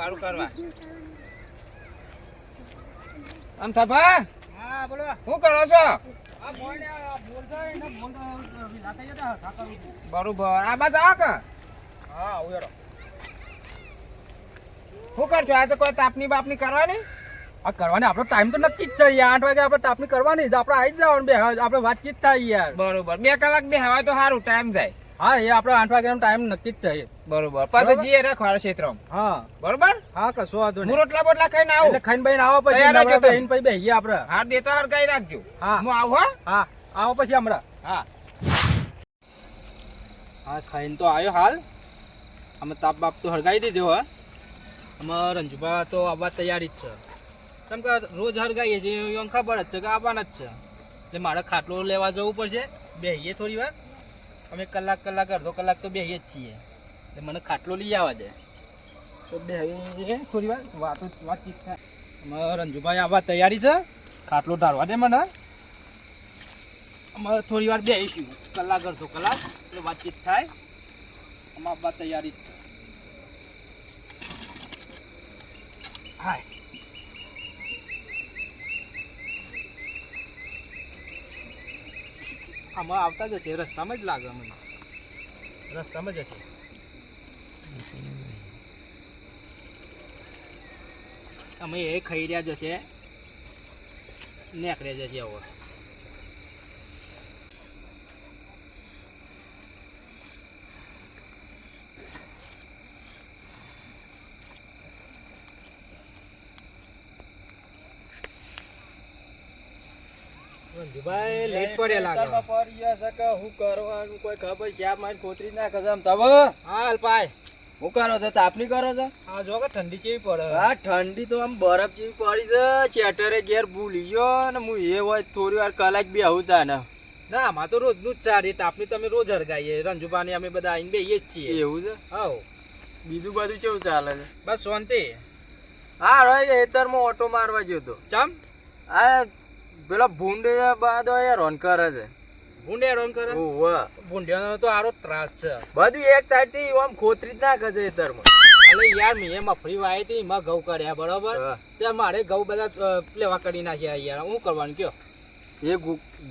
પડશે કરવા. આમ થાપા? હા બોલો. શું કરો છો? આ આ બરોબર. આ બાજુ આવો કે? હા ઉયરો શું કરશો આજે કોઈ તાપની બાપની કરવાની? આ કરવાની આપણો ટાઈમ તો નક્કી જ છે. યાર આઠ વાગે આપણે તાપની કરવાની જ. આપણે આવી જ જવાનું બે આપણે વાતચીત થાય યાર. બરોબર. બે કલાક બે હવા તો સારું ટાઈમ જાય. હા એ આપણે આઠ વાગ્યાનો ટાઈમ નક્કી જ છે બરોબર. પાસે જઈએ ને રખવાડ ક્ષેત્રમાં. હા. બરોબર? હા કશો વાંધો નહીં. રોટલા બોટલા ખાઈને આવો. એટલે ખાઈને બહીને આવો પછી તૈયાર નવરા પછી બેહીએ આપણે. હા દેતા હાર ગાઈ રાખજો. હા. હું આવું હો. હા આવો પછી હમણાં. હા. હા ખાઈને તો આવ્યો હાલ. અમે તાપ બાપ તો હળગાવી દીધો હા. અમે રંજુભા તો આવવા તૈયારી જ છે. કેમ કે રોજ હળગાઈએ છીએ એમ ખબર જ છે કે આવવાના જ છે. એટલે મારે ખાટલો લેવા જવું પડશે. બેહીએ થોડી વાર. અમે કલાક કલાક, અડધો કલાક તો બેહીએ જ છીએ. એટલે મને ખાટલો લઈ આવવા દે. તો બેહીએ થોડી વાર વાતો વાતચીત થાય. રંજુભાઈ આવવા તૈયારી છે. ખાટલો ઢાળવા દે મને. અમે થોડી વાર બેસીશું કલાક, અડધો કલાક, એટલે વાતચીત થાય. અમારા બા તૈયારી જ છે. હાય. આમાં આવતા જ હશે, રસ્તામાં જ લાગે મને. રસ્તામાં જ હશે. અમે એ ખાઈ રહ્યા જશે નેકળે જશે હવે રંજુભાઈ લેટ પડે લાગે હું કરવાનું કોઈ ખબર છે? મારી કોતરી ના કસમ તબ હાલ પાય હું. કરો છો? તાપની કરો છો? હા જો કે ઠંડી ચેવી પડે. હા ઠંડી તો આમ બરફ જેવી પડી છે. ચેટરે ઘેર ભૂલી ગયો ને હું એ હોય થોડી વાર કલાક બે આવું તા ને. ના આમાં તો રોજનું જ સારી તાપની તમે રોજ હરગાઈએ રંજુભાની અમે બધા આઈને બેહીએ જ છીએ. એવું છે? હા બીજું બધું કેવું ચાલે છે? બસ શાંતિ. હા રોય ખેતરમાં ઓટો મારવા ગયો તો. ચમ? આ પેલો ભૂંડે બાદ એ રોન કરે છે. ભૂંડે રોન કરે? ઓવે ભૂંડિયાનો તો આરો ત્રાસ છે. બધું એક સાઈડથી આમ ખોતરી જ નાખે છે ખેતરમાં અલે યાર મેં ફ્રી વાય હતી એમાં ઘઉં કર્યા બરોબર? તે મારે ઘઉં બધા લેવા કરી નાખ્યા યાર. હું કરવાનું કયો? એ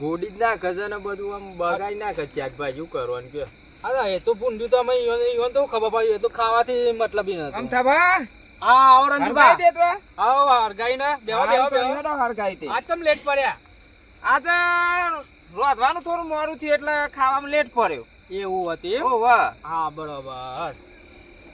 ગોડી જ નાખે છે ને બધું આમ બગાડી નાખે છે ભાઈ શું કરવાનું કયો? હા એ તો ભૂંડ્યું તો અમે ઈવન તો ખબર પડી એ તો ખાવાથી મતલબ આમ નથી થા હા આવો રંજુભા હરગાઈ દે તો આવો હરગાઈ ને. બેહો બેહો બેહો. હરગાઈ તે આ ચમ લેટ પડ્યા? આજે રોધવાનું થોડું મોરું થયું એટલે ખાવામાં લેટ પડ્યો. એવું હતું? હા બરોબર.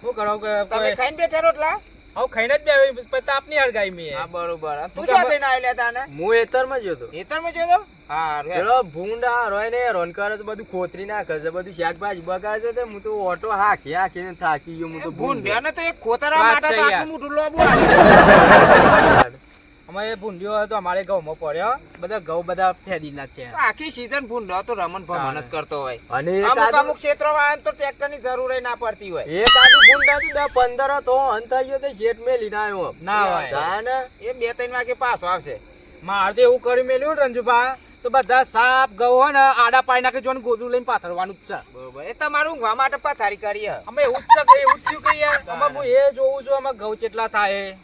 શું કરો કે તમે ખાઈને બેઠા રોટલા? હવે ખાઈને જ બે આપની તાપની હરગાઈ મેં. હા બરોબર. તું હું શું તો થઈને આવેલા તાને? હું એતરમાં જ હતો એતરમાં જ હતો હા પેલો ભૂંડા રોય ને રોન કરે બધું ખોતરી નાખે છે બધું શાકભાજી બગાડે છે હું તો ઓટો હાકી હાકીને થાકી ગયો હું તો ભૂંડિયા તો એક ખોતરા માટે તો આટલું મોટું લોબુ અમારે ભૂંડિયો હતો અમારે ઘઉંમાં પડ્યો બધા ઘઉં બધા ફેદી નાખ્યા આખી સીઝન ભૂંડો તો રમણ ભમણ જ કરતો હોય. અને અમુક અમુક ક્ષેત્રોમાં તો ટ્રેક્ટરની જરૂર ના પડતી હોય. એક આદુ ભૂંડા તો પંદર તો અંતર ગયો તો જેટ મેં આવ્યો. ના હોય. એ બે ત્રણ વાગે પાછો આવશે. મારે તો એવું કરી મેલ્યું રંજુભા તો બધા સાપ ગયો ને આડા પાડી નાખે જોને ગોદરું લઈને પાથરવાનું જ છે. બરોબર. એ તમારું ઊંઘવા માટે પથારી કરીએ. અમે એવું જ છે એવું જ થયું કે અમે હું એ જોઉં છું અમે ઘઉં કેટલા થાય.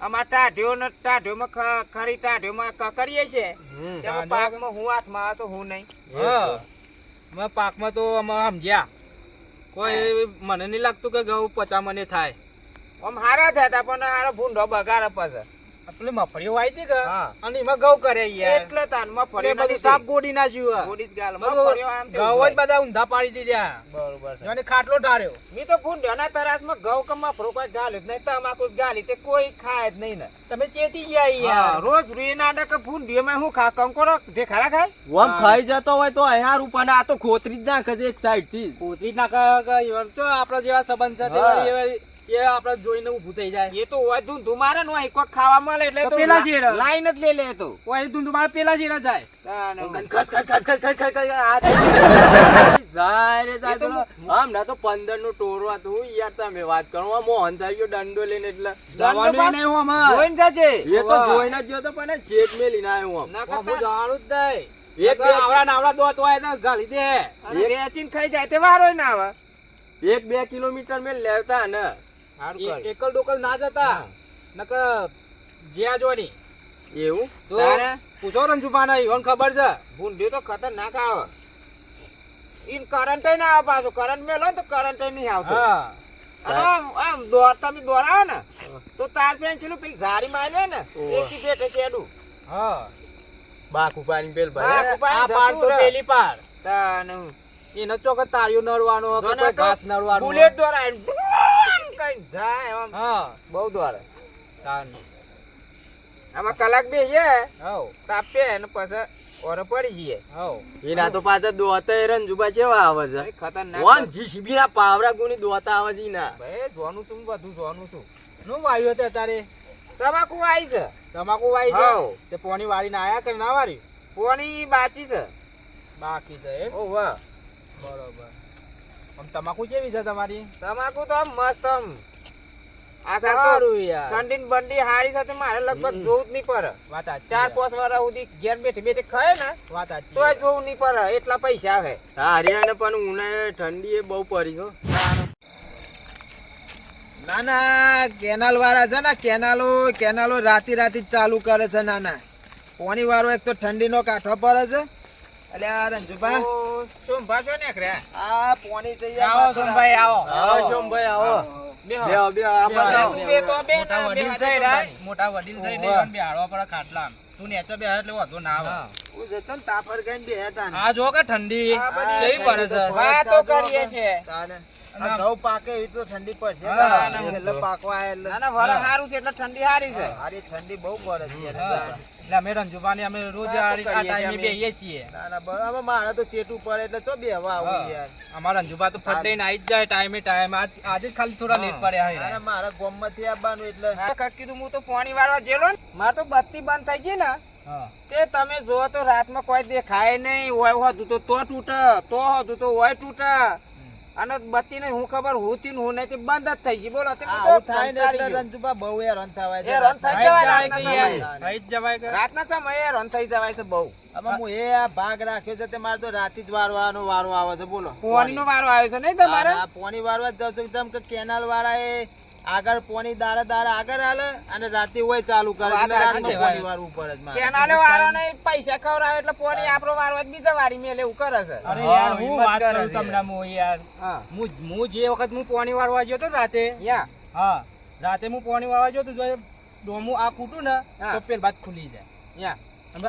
અમાર ટાઢ્યો ને ટાઢ્યોમાં ખ- ખરી ટાઢ્યોમાં ક- કરીએ છે. તેમાં પાકમાં હું હાથમાં આવે તો હું નહીં. હા. અમે પાકમાં તો અમે સમજ્યા. કોઈ મને નહીં લાગતું કે ઘઉં પચા મને થાય. આમ હારા થયા પણ હારો ભૂંડો બગાડે પછી. પેલી મફળીઓ આવી હતી કે? અને એમાં ઘઉં કરે યાર. એટલે તાન એટલે બધું સાપ ગોડી નાખ્યું ગોડી જ ગાલ આમ ઘઉં જ બધા ઊંધા પાડી દીધા. બરોબર છે. જોને ખાટલો ઢાર્યો મી તો ભૂંડ્યોના તરાસમાં ઘઉં કે મફરો કોઈ ગાલ્યું જ નહીં. તમાકુ ગાલી તે કોઈ ખાય જ નહીં ને. તમે ચેતી ગયા યાર. રોજ રૂઈ નાડે કે ભૂંડિયોમાં હું ખા કંકોરો જે ખારા ખાય ઓમ ખાઈ જતો હોય તો અહીંયા રૂપાના આ તો ખોતરી જ નાખે છે એક સાઈડથી નાખા જો આપણા જેવા સંબંધ છે તે વળી એ- આપણે જોઈને ઊભું થઈ જાય. એ તો હોય ધૂંધું મારે નો હોય કોક ખાવા મળે એટલે તો પેલા લા- લાઈન જ લઈ લે તો. ઓય ધૂંધું મારે પેલા જેડા જાય. ખસ ખસ ખસ ખસ ખસ ખસ જાય રે જાય તો આમ ના તો પંદરનું ટોરો હતું યાર તમે વાત કરો આ મોહન થઈ ગયો દંડો લઈને એટલે. જવાનું નહીં હું આમાં. જોઈને જાજે. એ તો જોઈને જ ગયો તો પણ છેક મેં લઈને આવ્યો ના હું જાણું જ નહીં. એક બે આવડા નાવડા હોય તો ગાલી દે. વેચીને ખાઈ જાય તે વારો ના આવે. એક બે કિલોમીટર મેં લેતા ને. એકલ ડોકલ ના જતા. નક જ્યા જોની એવું? તો તારે? પૂછો રંજુપાને ઈવન ખબર છે? ભૂંડી તો ખતરનાક આવે. ઇન કરંટ ના આવે પાછો. કરંટ મેલો તો કરંટ નહીં આવતો. અને આમ આમ દોર તમે દોરાવો ને તો તાર પેન્સિલ પેલી ઝાડી મારે ને. એકી પેટે શેડું હા. બાકુ પાણી પેલ બાક ભાઈ આ પાર તો પેલી પાર તાનું. એને ચોક તાળીઓ નરવાનો કે કોઈ ઘાસ નરવાનો બુલેટ દોરાય ને કઈ જાય આમ હા. બહુ તાન. આમાં કલાક બે હવ. તાપે ને પછી ઓરે પડી જઈએ. હવ. એના તો પાછા દોતા રંજુબા કેવા આવે છે. ભાઈ ખતરનાક વન જીસીબી ના પાવરા ગુની દોતા આવે છે ના બે જોનું છું બધું જોનું છું. નું વાયુ તે તારે તમાકુ વાય છે. તમાકુ વાઈ છે? તે પોણી વાળીને આયા કે ના વાળી? પોણી બાચી છે. બાકી છે એમ? ઓ વાહ. બરોબર. તમાકુ કેવી છે તમારી? તમાકુ તો આમ મસ્ત આમ. આ સારું યાર. ઠંડી બંડી હારી સાથે મારે લગભગ. જોવું જ નહીં પડે. વાત આ ચાર પાંચ વાર સુધી ઘેર બેઠી બેઠી ખાય ને વાત આ તો. જોવું નહીં પડે. એટલા પૈસા આવે હા હરિયાણા પણ ઉનાળે ઠંડી એ બહુ પડી છો નાના ના ના કેનાલ વાળા છે ને કેનાલો કેનાલો રાતી રાતી ચાલુ કરે છે નાના પોણી વાળો એક તો ઠંડીનો કાંઠો પડે છે. એટલે આ રંજુભા. ઓ, શું ને ખરે આ પોણી જઈએ આવો સોમભાઈ આવો. આવો. સોમભાઈ આવો. મોટા વડીલ છે રા, મોટા વડીલ છે. ઈવન બેહાડવા પડે ખાટલામાં. તું નેચે બે એટલે વાંધો ના આવે. હું. જતો ને તાપર ગઈને બે હતા આ જો કે ઠંડી. આ પડે છે? ઠંડી વાતો કરીએ છે અને ઘઉં પાકે તો ઠંડી પડશે હા, એટલે પાકવા એટલે. ના ના વરસ સારું છે એટલે ઠંડી સારી છે. સારી ઠંડી બહુ પડે છે એટલે અમે રંજુબાની અમે રોજ આ ટાઈમે. બેહીએ છીએ. ના ના બરાબર મારે તો સેટ ઉપર એટલે તો બેહવા આવું હા. યાર. અમારા રંજુબા તો ફટ દઈને આવી જ જાય ટાઈમે ટાઈમ આજ આજે જ ખાલી થોડા લેટ પડ્યા મારા ગોમમાંથી આવવાનું એટલે કાકી હું તો પાણી વાળવા જેલો ને મારે તો બત્તી બંધ થઈ ગઈ ને. તે તમે જો તો રાતમાં કોઈ દેખાય નહીં હોય હોતું તો તો તૂટે તો હોતું તો હોય તૂટે. અને બત્તી નહીં હું ખબર હું થી હું નહીં તે બંધ જ થઈ ગઈ. બોલો તમે તો થાય ને એટલે રંજુબા બહુ એ હેરાન થવાય છે રન થઈ. જવાય થઈ જવાય રાતના સમયે રન થઈ જવાય છે બહુ. અમે હું એ આ ભાગ રાખ્યો છે તે મારે તો રાતી જ વારવાનો વારો આવે છે બોલો. પોણી નો વારો આવ્યો છે નહીં તમારે? પોણી વારવા જ જાઉં કે કેનાલ વાળા એ આગળ પોની દારા દારા આગળ હાલે અને રાતે હોય ચાલુ કરે. એટલે રાતનો પોની પોણી ઉપર જ છે મારે. કેનાલે વારો નહીં પૈસા ખવરાવે એટલે પોની આપણો વારો જ બીજા વારી મેલે એવું કરે છે. અરે યાર હું વાત કરું તમને હું યાર. હું. હું જે વખત હું પોની વારવા ગયો તો રાતે. યા. હા રાતે હું પોની વારવા ગયો તો જો ડોમું આ કૂટું ને તો પેલ બાદ ખુલી જાય. યા.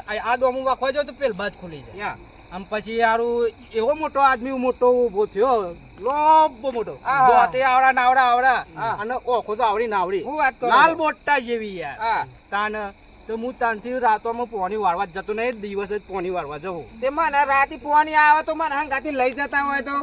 આ આ ડોમું વાખવા જો તો પેલ બાદ ખુલી જાય. યા. આમ પછી યારું એવો મોટો આદમી મોટો ઊભો થયો લોબો મોટો. આહા. આવડા નાવડા આવડા. અને ઓખો તો આવડી નાવડી. હું વાત કરું લાલ છું. જેવી યાર. તાન તો હું તાનથી રાતોમાં પોણી વાળવા જતો નહીં દિવસે જ પોણી વાળવા જવું. તે મને રાતે પોણી આવે તો મને હંગાથી લઈ જતા હોય તો?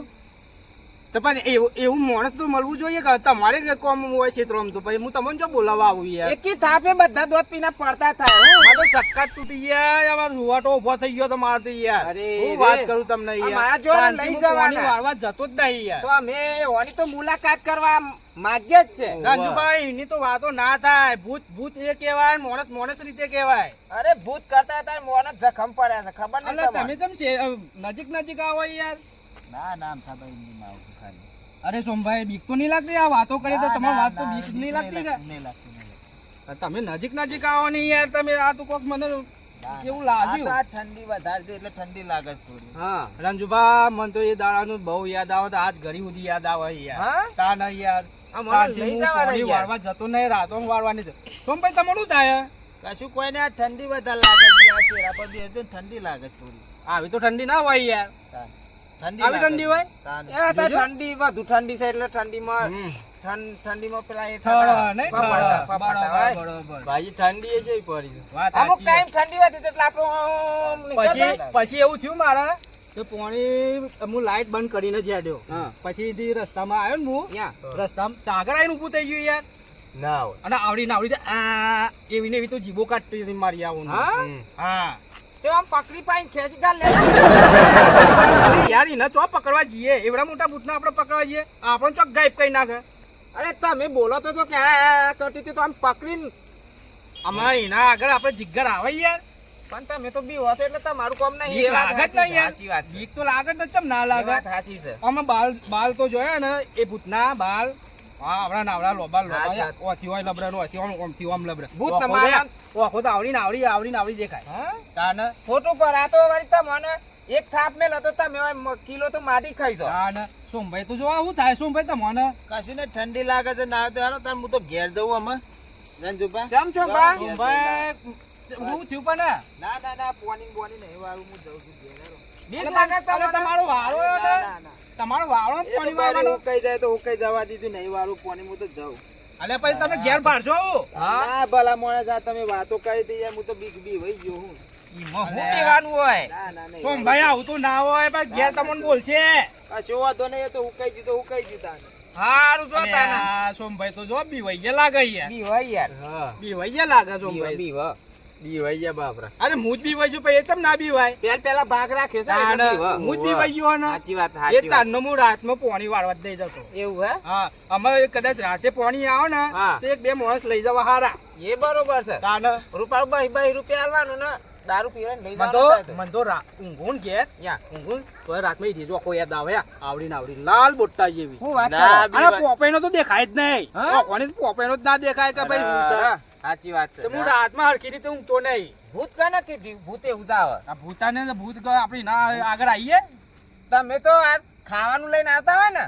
તો પણ એવું એવું માણસ તો મળવું જોઈએ કે તમારે કોમ હોય ક્ષેત્રમાં તો પછી હું તમને જો બોલાવવા આવું યાર. એકી થાપે બધા દોત પીના પડતા થાય હો. મારે સક્કાત તૂટી ગયા યાર રૂવાટો ઊભો થઈ ગયો તો મારે તો યાર. અરે હું વાત કરું તમને યાર. મારા જો લઈ જવાના. વાળવા જતો જ નહીં યાર. તો અમે ઓની તો મુલાકાત કરવા માગ્ય જ છે. રાજુભાઈ એની તો વાતો ના થાય. ભૂત ભૂત એ કહેવાય માણસ માણસ રીતે કહેવાય. અરે ભૂત કરતા હતા મોને જખમ પડ્યા છે ખબર નહીં? તમે જેમ નજીક નજીક આવો યાર. ના ના આમ થાભાઈ નહીં માવતું ખાલી. અરે સોમભાઈ બીક તો નહીં લાગતી? આ વાતો કરી તો તમારી વાત તો બીક નહીં લાગતી કે? નહીં લાગતી, તમે નજીક નજીક આવો ને યાર તમે આ તો કોક મને કેવું લાગ્યું? આ ઠંડી વધારે છે એટલે ઠંડી લાગે છે થોડી. હા રંજુભા મને તો એ દાડાનું બહુ યાદ આવે તો આજ ઘડી સુધી યાદ આવે યાર. હા? તા ના યાર. વાળવા જતો નહીં રાતો વાળવાની સોમભાઈ તમારું થાય? કશું કોઈને આ ઠંડી વધારે લાગે છે ચહેરા પર બી ઠંડી લાગે થોડી. આવી તો ઠંડી ના હોય યાર. આવી ઠંડી હોય? એ તો. ઠંડી વધુ ઠંડી છે એટલે ઠંડીમાં ઠંડીમાં પેલા એ ભાઈ ઠંડી એ છે. પડી અમુક ટાઈમ ઠંડી હતી એટલે આપણો પછી પછી એવું થયું મારા કે પોણી હું લાઈટ બંધ કરીને જ હેડ્યો. હા. પછી રસ્તામાં આવ્યો ને હું યા. રસ્તામાં તો આગળ આવીને ઊભું થઈ ગયું યાર. ના અને આવડી ને આવડી આ એવી ને એવી તો જીભો કાઢતી હતી મારી આવું હા? તે આમ પકડી પાઈને ખેંચી ગાલ લે. યાર એને ચો પકડવા જઈએ. એવડા મોટા બૂટના આપણે પકડવા જઈએ. આપણને ચોક ગાયબ કરી નાખે. અરે તમે બોલો તો છો કે કરતી તો આમ પકડીને. અમારે એના આગળ આપણે જીગ્ગર આવે યાર. પણ તમે તો બી હશો એટલે તમારું કામ નહીં. એ વાત લાગે જ સાચી વાત છે. તો લાગે જ ચમ ના એ લાગે. સાચી છે. અમે બાલ બાલ તો જોયા ને એ ભૂતના બાલ. હા આવડા નાવડા લોબા હા, લોબા હા. ઓથી હોય લબડા નો ઓથી ઓમ ઓમથી ઓમ લબડા. ભૂત તમારા- ઓખો તો આવડી ને આવડી આવડી ને આવડી દેખાય. હા? તાને? ખોટું પર આ તો વળી તમને એક થાપ મેલ હતો તમે કિલો તો માટી ખાઈ જાઓ તાને? સોમભાઈ તું જો શું થાય? સોમભાઈ તમને? કશું ને ઠંડી લાગે છે ના તો તાર હું તો ઘેર જઉં અમે રંજુભા ચમ છો બા? સોમભાઈ હું થયું પણ ના ના ના પોની બોની નહીં વાળું હું જઉં છું ઘેર? તમારો વાળો ના, હતો. ના, ના. તમારો વાળો એ તો પાણી બારે વાળવાનો. ઉકાઈ જાય તો ઉકાઈ જવા દીધું નહીં વાળું પોની હું તો જાઉં. અલ્યા પછી તમે ઘેર પાડશો હા? ભલા માણસ આ તમે વાતો કરી હતી યાર હું તો બીક બી વહી ગયો હું. હું પીવાનું હોય? ના ના આવું તો ના હોય પણ ઘેર તમને બોલશે. કશો વાંધો નહીં તો ઉકાઈ ગયું તો ઉકાઈ ગયું તાને. હારું જો તાને. સોમભાઈ તો જો બીવાઈ ગયા લાગે યાર બી યાર. બીવાઈ ગયા લાગે સોમભાઈ બી હોય. દી વઈ ગયા બાપરા. અરે હું જ બીવાઈ છું પછી એ ચમ ના બીવાય? પેલ પેલા ભાગ રાખે છે. હું જ બીવાઈ ગયો ને? સાચી વાત એ સાચી વાત. તારનો હું રાતમાં પોણી વાળવા દઈ જતો. એવું હે? હા અમે કદાચ રાતે પોણી આવો ને. તો એક બે માણસ લઈ જવા હારા. એ બરોબર છે. તાને રૂપિયા બાઈ બાઈ રૂપિયા આલવાનું ને? દારૂ પીવાને લઈ જવાનું. મન તો ઊંઘું ઘેર. યા. ઊંઘું તો રાતમાં ઈ રીજો કોઈ યાદ આવે આવડી આવડી. લાલ બોટ્ટા જેવી. હું વાત? અરે પોપૈનો તો દેખાય જ નહીં? કોની પોપૈનો જ ના દેખાય કે ભાઈ સાચી વાત છે. તો હું રાતમાં હરખી રીતે ઊંઘતો નહીં. ભૂત કને કીધું ભૂત આવે આ ભૂતાને ને ભૂત આપણી ના આગળ આવીએ તમે તો આ ખાવાનું લઈને આવતા હોય ને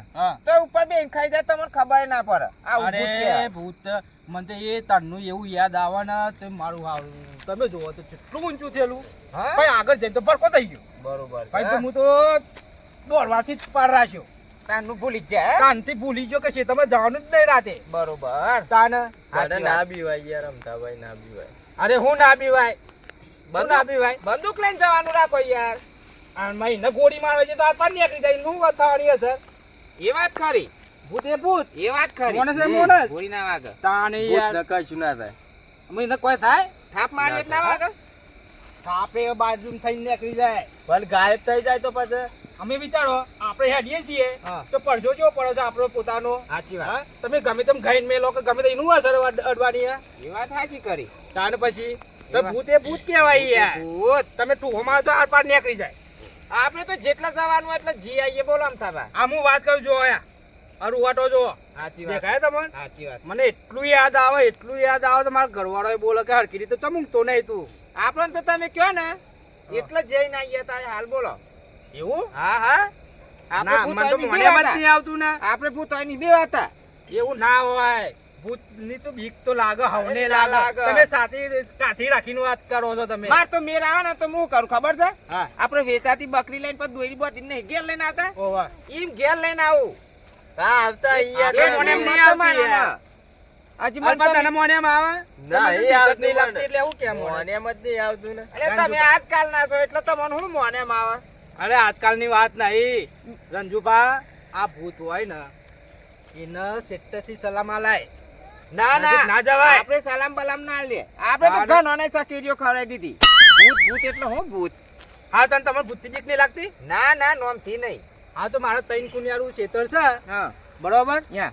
તો ઉપર બે ખાઈ જાય તમને ખબર ના પડે. અરે ભૂત મને તો એ તારનું એવું યાદ આવે ને તે મારું હારું તમે જોવો તો કેટલું ઊંચું થયેલું? ભાઈ આગળ જઈને તો ભરકો થઈ ગયો. બરોબર. ભાઈ તો હું તો દોડવાથી જ પાર રાખ્યો. તાનનું ભૂલી જ જાય તાનથી ભૂલી ગયો કે તમે જવાનું જ નહીં રાતે. બરોબર. તાન અરે ના. બીવાય યાર અમતાભાઈ ના બીવાય. અરે હું ના બીવાય? બંદૂક ના બીવાય? બંદૂક લઈને જવાનું રાખો યાર. અને મહિને ગોળી મારવા છે તો આ પાર નીકળી જાય. નું વાત થવાની હશે એ વાત ખરી. ભૂત એ ભૂત? એ વાત ખરી. મોણસ એ મોણસ. ગોળી ના વાગે તાને યાર. ભૂત કશું ના થાય. મહિને કોઈ થાય? થાપ મારે ના વાગે થાપે બાજુ થઈને નીકળી જાય. પણ ગાયબ થઈ જાય તો પછી. અમે વિચારો આપણે હેડીએ છીએ. તો પડશો જેવો પડે છે આપણો પોતાનો. સાચી વાત. તમે ગમે તેમ ગઈ મેલો કે ગમે તે એનું અસર અડવાની એ વાત સાચી કરી. તાને પછી ભૂત એ ભૂત કહેવાય યાર. ભૂત. તમે ટૂંકો મારો તો આર પાર નીકળી જાય. આપણે તો જેટલા જવાનું એટલે જી આઈએ બોલો આમ થાબા આમ હું વાત કરું જો આયા અરુ વાટો જો સાચી વાત. દેખાય તમને? સાચી વાત. મને એટલું યાદ આવે એટલું યાદ આવે તો મારા ઘરવાળો બોલે કે હરકી રીતે ચમકતો નહીં તું. આપણને તો તમે કયો ને એટલે જઈને આવીએ તા હાલ બોલો. એવું? હા હા. આપણે ભૂત તો જ બે નહીં આવતું ને. આપણે ભૂત આઈની બે હતા. એવું ના હોય. ભૂતની તો બીક તો લાગે હવને લાગે. તમે સાથી કાઠી રાખીને વાત કરો છો તમે. માર તો મેર આવે ને તો હું કરું ખબર છે? આપણે વેચાતી બકરી લઈને પછી દોરી બોતી ને ઘેર લઈને આવતા? એમ ઘેર લઈને આવું. આવતા તને ના એ આવતું લાગતી એટલે કેમ જ નહીં આવતું ને. અરે તમે આજકાલ ના છો એટલે તમને હું મોને આવે? અરે આજકાલની વાત નહીં. રંજુભા આ ભૂત હોય ને એને સેટ્ટથી સલામ આલાય. ના ના ના. જવાય. આપણે સલામ બલામ ના લે. આપણે તો ના, ના. ઘણો ને ખવડાવી દીધી. ભૂત ભૂત એટલે હું ભૂત. હા તને તમારે ભૂતથી બીક નહીં લાગતી? ના ના નોમથી નહીં. હા તો મારા તૈન કુનિયારું ક્ષેત્ર છે. હા. બરોબર? યા.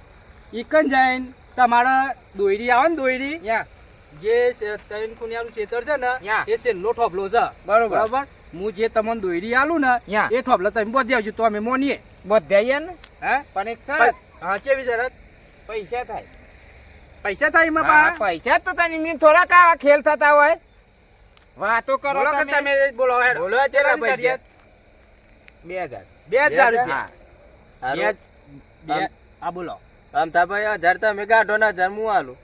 ઇકન જૈન તમારા દોયડી આવે ને દોયડી? યા. જે તૈન કુનિયારું ક્ષેત્ર છે ને. એ છેલ્લો ઠોપલો છે. બરોબર. બરોબર? હું જે તમને દોયડી આલું ને. એ ઠોપલા તમે બોધી આવજો તો અમે મોનીએ. બધા ને? હે? પણ એક શરત. હા ચેવી શરત? પૈસા થાય. પૈસા થાય એમાં પા પૈસા તો તને મીન થોડા કા ખેલ થતા હોય. વાતો કરો બોલો તમે. બોલો હેડ. બોલો ચેલા પૈસા? 2000 2000 રૂપિયા બે આ હજાર? રૂપિયા. હારું. બે- બે- આમ- બોલો. હજાર તમે ગાઢો ના હજાર હું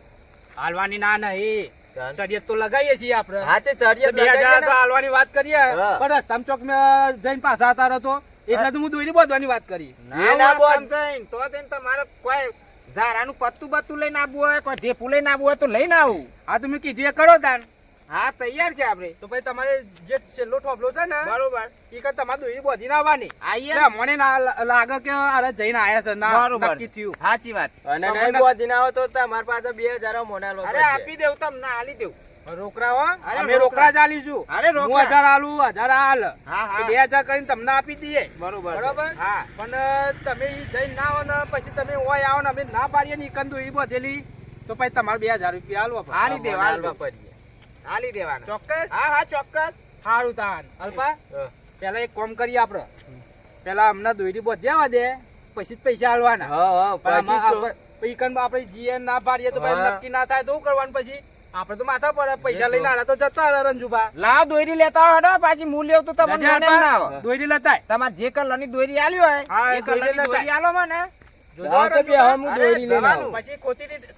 હાલવાની ના નહીં. શરીયત તો લગાવીએ છીએ આપણે. હા તે ચડિયત બે હજાર તો હાલવાની વાત કરીએ. પણ રસ્તામ ચોક મેં જઈને પાછા હતા તો. એટલે તો હું દોરી બોધવાની વાત કરી. ના બોધ. તો તેને તમારે કોઈ ઝારાનું પત્તું બત્તું લઈને આવવું હોય કોઈ ઢેપું લઈને આવવું હોય તો લઈને આવું. હા તમે કીધું એ કરો તાન હા તૈયાર છે આપણે. તો પછી તમારે જે છેલ્લો ઠોપલો છે ને બરોબર. એ કે તમારે દોરી બોધી ના આવવાની. આઈએ મને ના લાગે કે અરે જઈને આયા છે. ના બરોબર. નક્કી થયું. સાચી વાત. અને નહીં બોધી ના આવે તો તમારી પાસે બે હજાર મોના અરે આપી દેવું તમને આલી દેવું. રોકડા અમે રોકડા. ચાલીશું. અરે હું હજાર આલું હજાર હાલ બે હજાર કરીને તમને આપી દઈએ. બરોબર બરોબર? પણ તમે જઈને ના આવો ને પછી તમે ઓય આવો ને અમે ના પાડીએ ને ઈકન દોરી બધેલી તો પછી તમારે બે હજાર રૂપિયા પડે. આલી દેવ, પડીએ. હાલી દેવાનો. ચોક્કસ? હા હા ચોક્કસ. સારું તાન. અલ્પા પેલા એક કામ કરીએ આપણે પેલા હમણાં દોરી બોધ્યાવા દે પછી જ પૈસા હાલવાના હા હા પછી આપણે- જીએ ના પાડીએ તો નક્કી ના થાય તો કરવાનું પછી? આપણે તો માથા પડે પૈસા લઈને આડા તો જતા રહે રંજુભા. લાવ દોરી લેતા હોય પાછી હું લેવું તો તમને મને ના આવે. દોરી લેતા તમારે જે કલરની દોરી આલી હોય એ કલરની દોરી આલો મને. તો બે, હા, હું અરે, દોરી લઈને જવાનું. આવું. પછી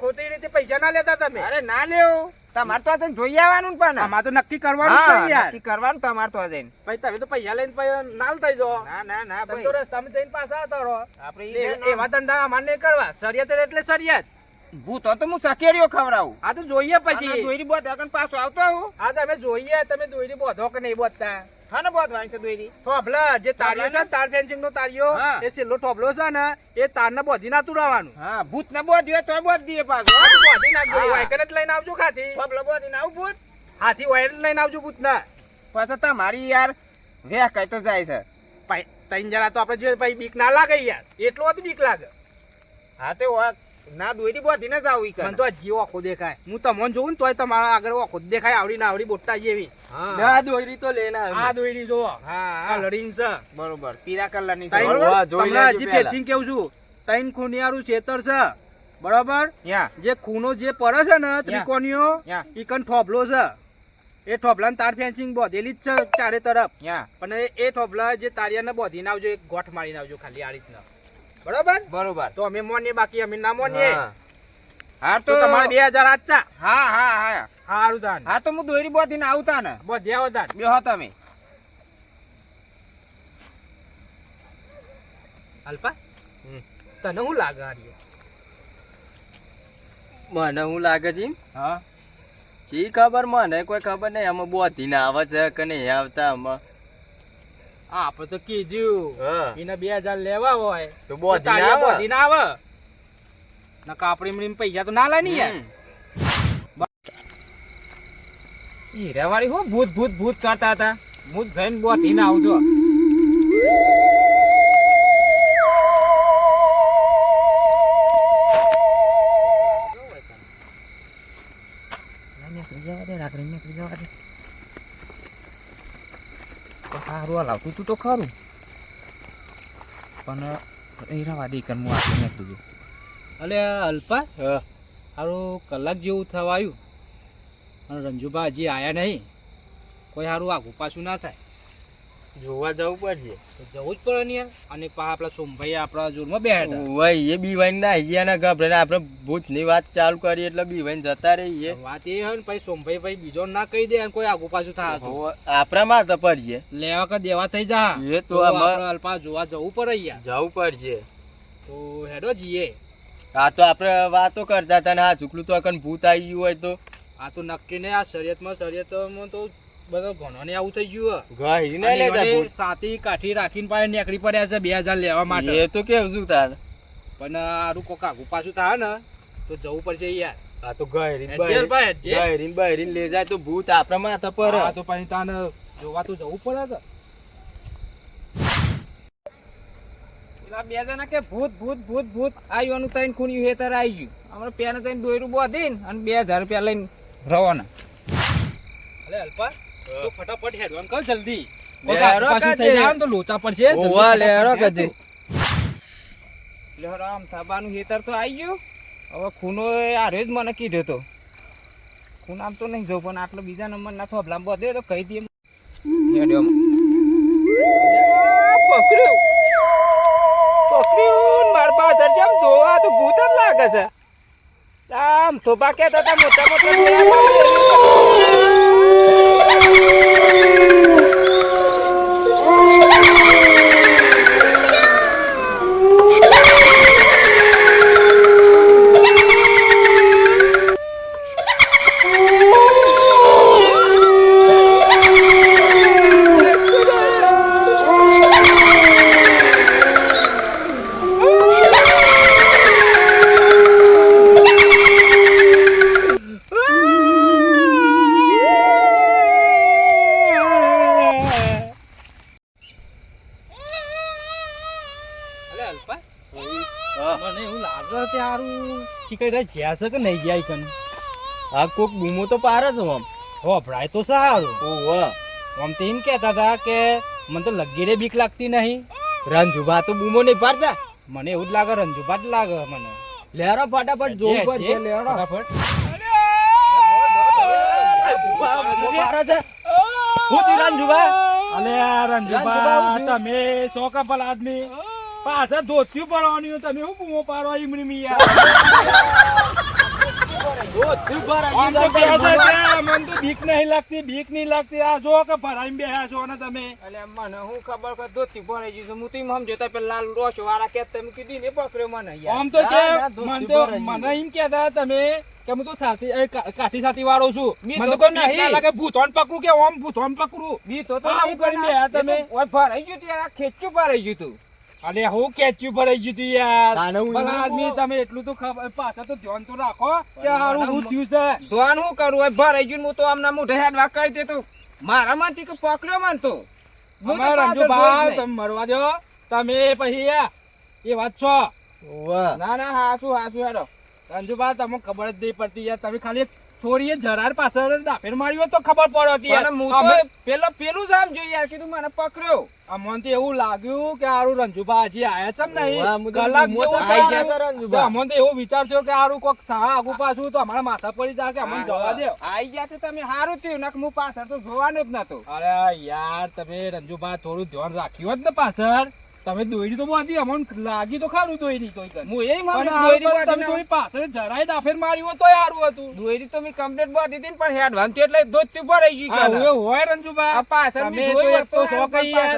ખોટી રીતે પૈસા ના લેતા તમે. અરે ના લેવું. તમારે તો આ જોઈ આવવાનું પણ. તો નક્કી કરવાનું જ નક્કી કરવાનું તમારે તો જઈને. પછી તમે તો પૈસા લઈને નાલ થઈ જાઓ. ના ના ના તમે તો રસ્તામાં જઈને પાછા આવતા રહો. આપણે એવા ધંધા અમારે નહીં કરવા. શરિયત એટલે શરિયત. ભૂત તો હું સકેડીઓ ખવડાવું. આ તો જોઈએ પછી. દોરી બોધ આગળ પાછો આવતો આવું. આ તમે જોઈએ તમે દોરી બોધો કે નહીં બોધતા? હા ને બોધવાની છે દોરી થોભલા જે તારીઓ છે તાર ફેન્સિંગ નો તારીઓ એ છેલ્લો થોભલો છે ને એ તાર ને બોધી ના તુરાવાનું. હા ભૂત ને બોધ્યો તો બોધ દઈએ પાછો. બોધી નાખજો. વાયકન જ લઈને આવજો ખાથી બોધી ના આવું ભૂત. હાથી વાયર લઈને આવજો ભૂતના. પાછા તમારી યાર વેહ કઈ તો જાય છે. તૈન જરા જણા તો આપણે જે ભાઈ બીક ના લાગે યાર. એટલું જ બીક લાગે. હા તે ના દોરી બોધી ના જાવ ઈ મને. તો જીવ આખો દેખાય. હું તમને જોઉં ને તોય તમારા આગળ આખો દેખાય આવડી ના આવડી બોટા જેવી. ના દોરી તો લેના આ આવ્યો જો હા આ લડીન છે. બરોબર. પીરા કલરની છે બરોબર. વાહ, જોઈ તમને હજી પહેલા. કેવું છું? તૈન ખૂણિયારું છેતર છે. બરોબર? જે ખૂનો જે પડે છે ને ત્રિકોણીઓ યા ઈ કણ થોભલો છે. એ થોભલાને તાર ફેન્સિંગ બોધેલી જ છે ચારે તરફ. અને એ- થોભલા જે તારિયાને બોધીને આવજો એક ગોઠ મારીને આવજો ખાલી આ રીતના. બરાબર? બરોબર. તો અમે મોનીએ બાકી અમે ના મોનીએ હા. તો તમારે બે હજાર આચા હા હા હા. સારું તાન. હા તો હું દોરી બોધીને આવતા ને. બોધ્યા તાન. બેહો તમે. અલ્પા તને હું લાગે આર્યો મને હું લાગે છે? હા. ચી ખબર મને કોઈ ખબર નહીં. આમાં બોધીને આવે છે કે નહીં આવતા આમાં. આપણે તો કીધું. એને બે હજાર લેવા હોય. તો બોધીને ના આવે. બોધીને આવે. નકા આપણે પૈસા તો ના લે ને હીરાવાળી. હું ભૂત ભૂત ભૂત કરતા હતા. હું જઈને બોધીને આવજો. સારું હાલ આવતું તું ખરું. પણ, એ રવા દે કર હું આગળ નીકળી જઉં અલે, અલ્પા. સારું કલાક જેવું થવા આવ્યું અને રંજુભા હજી આવ્યા નહીં. કોઈ સારું આગું પાછું ના થાય. જોવા જવું પડશે. જવું જ પડે ને યાર. અને પા આપણા સોમભાઈ આપણા જોરમાં બેઠા ભાઈ એ બીવાઈને ના ગયા ને ગભરાઈને આપણે ભૂતની વાત ચાલુ કરી એટલે બીવાઈને જતા રહીએ. વાત એ હોય ને પછી સોમભાઈ ભાઈ બીજો ના કહી દે અને કોઈ આગુ પાછું થાય આપણા માથે પડશે લેવા કે દેવા થઈ જા. એ તો અલ્પા જોવા જવું પડે યાર. જવું પડશે. તો હેડો જઈએ. આ તો આપણે વાતો કરતા હતા ને આ ચૂકલું તો અકન ભૂત આવી ગયું હોય તો. આ તો નક્કી ને આ શર્યતમાં શર્યતમાં તો બધો ઘણો ને આવું થઈ ગયું ગઈ ને લે ભૂત. સાતી કાઠી રાખીને પાછા નેકડી પડ્યા છે બે હજાર લેવા માટે. એ તો કેવું શું તાર? પણ આરું કોક આગું પાછું થાય ને તો જવું પડશે યાર. આ તો ગહેરીન બહેરીન- ગહેરીન બહેરીન લઈ જાય તો ભૂત આપણા માથા પર. આ તો પછી તાને જોવા તો જવું પડે કે પેલા બે જણા કે ભૂત ભૂત ભૂત ભૂત આવ્યું ત્રણ ખૂણ્યું હેતર આવી ગયું. આપણે પેને ત્રણ દોયરું બોધીને અને બે હજાર રૂપિયા લઈને રવાના. અલે અલ્પા. તો ફટાફટ હેડવાન કર જલ્દી. પાછું કાજે. થઈ જાય તો લોચા પડશે ઓવા લેરો કાજે. તું. થાબાનું હેતર તો આવી ગયું. હવે ખૂનો આરે જ મને કીધો તો. ખૂન આમ તો નહીં જો પણ આટલો બીજા નંબર ના થોભલા બધે તો કહી દે હેડ્યો પકડ્યું. પકડ્યું. માર પાછળ જેમ જોવા તો ભૂત જ લાગે છે. આમ થોબા કહેતા હતા મોટા મોટા Oh, my God. રહ્યા જ્યાં છે કે નહીં જાય કન આ કોક બૂમો તો પારે છે આમ. હોભળાય તો સારું. ઓહો આમ તો એમ કહેતા હતા કે મને તો લગીરે બીક લાગતી નહીં. રંજુભા તો બૂમો નહીં પાડતા? મને એવું જ લાગે રંજુભા જ લાગે મને. લેરો ફટાફટ જોવું પડશે લેરો ફટાફટ. છે. હું રંજુભા અલે રંજુભા, તમે સો કપલ આદમી. પાછા ધોતિયું પડવાની હોય, તમે શું બૂમો પાડો ઈમણી મિયા? મને તો બીક નહીં લાગતી બીક નહીં લાગતી. આ જો કે ભરાઈને બેહ્યા છો ને તમે. એટલે મને હું ખબર કે ધોતી ભરાઈ ગયું છે. હું તો એમ સમજો પેલા લાલ રોશ વાળા કે તમે કીધી ને પકડ્યો મને આમ તો કે મને તો મને એમ કહેતા તમે કે હું તો સાથી કાઠી સાથી વાળો છું. મને તો નહીં. લાગે ભૂતોન પકડું કે ઓમ ભૂતોન પકડું. બી તો તો હું કરીને બેહ્યા તમે. ઓય ભરાઈ ગયું ત્યાં ખેંચ્યું ભરાઈ ગયું તું. અરે હું કેચ્યુ ભરાઈ ગયું તું યાર. ભલા આદમી તમે એટલું તો ખબર પાછા તો ધ્યાન તો રાખો કે હારું હું થયું છે. ધ્યાન હું કરું? હવે ભરાઈ ગયું હું તો આમના મોઢે હેડ વાગ કરી દેતો. મારા માંથી કે પકડ્યો મન તો? તમે મરવા દો. તમે પછી એ વાત છો? ના ના હાસુ હાસુ હેડો. રંજુભા તમને ખબર જ નહીં પડતી યાર તમે ખાલી થોડી એ જરાર પાછળ દાફેર માર્યો તો ખબર પડતી યાર. હું તો પેલો પેલું જ આમ જોઈ યાર કીધું મને પકડ્યો. અમને તો એવું લાગ્યું કે આરું રંજુભા હજી આયા છે ને નહીં? કલાક જેવું તો ગયા રંજુભા. અમને તો એવો વિચાર થયો કે આરું કોક થા આગુ પાછું તો અમારા માથા પડી જાય કે અમને જવા દે. આઈ ગયા તો તમે સારું થયું નક હું પાછળ તો જોવાનું જ નતો. અરે યાર તમે રંજુભા થોડું ધ્યાન રાખ્યું જ ને પાછળ. તમે દોયડી તો બાંધી અમને લાગી તો ખરું દોયડી તો. હું એ બાંધીને- પાછળ જરાય દાફેર મારી હોત તો સારું હતું. દોરી તો મેં કમ્પ્લીટ બાંધી હતી પણ હેડ એટલે ધોતી ભરાઈ ગઈ આ હવે હોય રંજુભાઈ આ પાછળ તમે મેં તો એક તો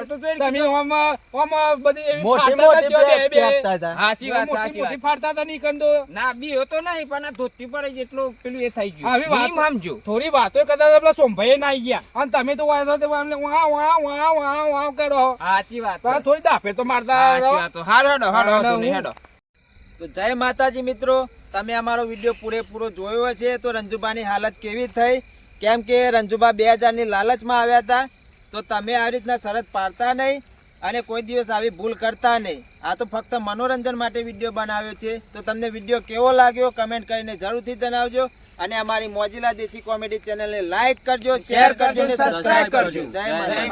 તો તમે ઓમ આમાં બધી એવી મોટી મોટી હતા સાચી વાત સાચી મોટી વાત. ફાટતા હતા નહીં કંદો. ના બી હતો નહીં પણ આ ધોતી ભરાઈ ગઈ એટલું પેલું એ થઈ ગયું. હવે વાત- સમજો. થોડી વાતો કદાચ આપણા સોમભાઈ ના ગયા. અને તમે તો વાંધો વાહ વાહ વાહ વાહ વાહ કરો. સાચી વાત. થોડી ડાફેર તો મારતા હારો હેડો હાડો. હાડો, તો જય માતાજી મિત્રો તમે અમારો વીડિયો પૂરેપૂરો જોયો છે તો રંજુબાની હાલત કેવી થઈ? કેમ કે રંજુબા બે હજારની લાલચમાં આવ્યા હતા. તો તમે આવી રીતના શરત પાડતા નહીં અને કોઈ દિવસ આવી ભૂલ કરતા નહીં. આ તો ફક્ત મનોરંજન માટે વીડિયો બનાવ્યો છે. તો તમને વીડિયો કેવો લાગ્યો કમેન્ટ કરીને જરૂરથી જણાવજો. અને અમારી મોજીલા દેશી કોમેડી ચેનલને લાઈક કરજો શેર કરજો અને સબસ્ક્રાઇબ કરજો. જય માતાજી.